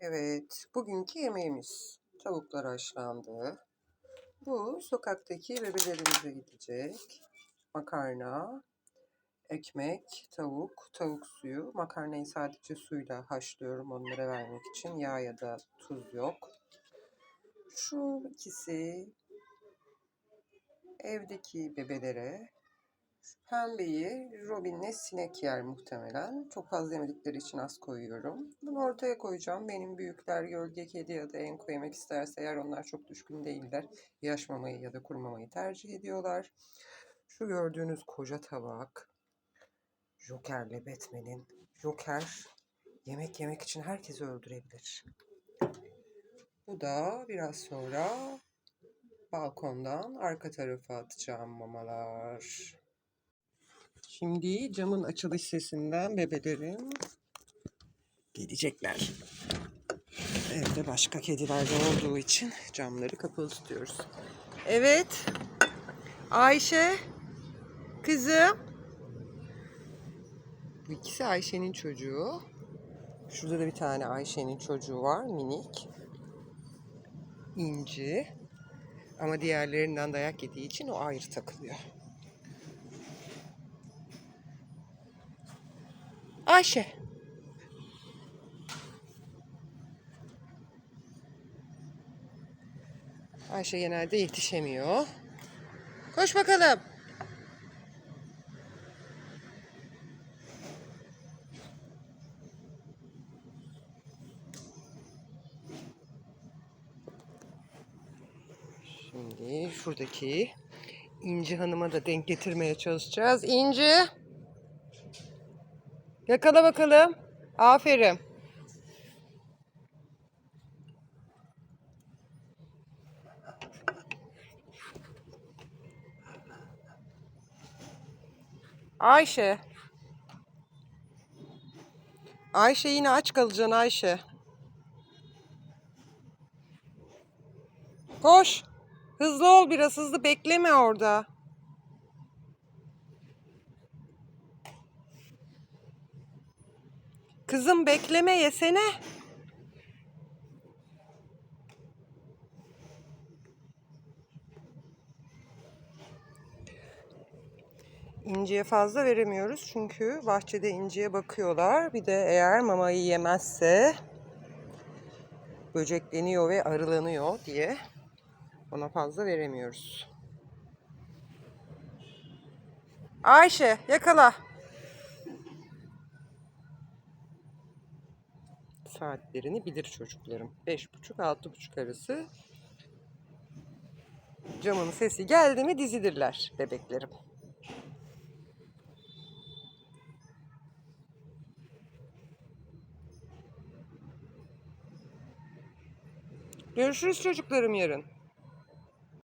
Evet, bugünkü yemeğimiz tavuklar haşlandı. Bu sokaktaki bebelerimize gidecek. Makarna, ekmek, tavuk, tavuk suyu. Makarnayı sadece suyla haşlıyorum onlara vermek için. Yağ ya da tuz yok. Şu ikisi evdeki bebelere. Pembeyi Robin'le sinek yer muhtemelen. Çok fazla yemedikleri için az koyuyorum. Bunu ortaya koyacağım. Benim büyükler gölge kedi ya da enko yemek isterse eğer onlar çok düşkün değiller. Yaş mamayı ya da kuru mamayı tercih ediyorlar. Şu gördüğünüz koca tabak. Joker'le Batman'in. Joker yemek yemek için herkesi öldürebilir. Bu da biraz sonra balkondan arka tarafa atacağım mamalar. Şimdi camın açılış sesinden bebelerim gelecekler. Evde başka kediler de olduğu için camları kapalı tutuyoruz. Evet. Ayşe. Kızım. Bu ikisi Ayşe'nin çocuğu. Şurada da bir tane Ayşe'nin çocuğu var minik. İnci. Ama diğerlerinden dayak yediği için o ayrı takılıyor. Ayşe. Ayşe genelde yetişemiyor. Koş bakalım. Şimdi şuradaki İnci Hanım'a da denk getirmeye çalışacağız. İnci. Yakala bakalım. Aferin. Ayşe. Ayşe yine aç kalacaksın Ayşe. Koş. Hızlı ol biraz hızlı bekleme orada. Kızım bekleme yesene. İnciye fazla veremiyoruz çünkü bahçede inciye bakıyorlar. Bir de eğer mamayı yemezse böcekleniyor ve arılanıyor diye ona fazla veremiyoruz. Ayşe yakala. Saatlerini bilir çocuklarım. Beş buçuk, altı buçuk arası camın sesi geldi mi dizilirler bebeklerim. Görüşürüz çocuklarım yarın.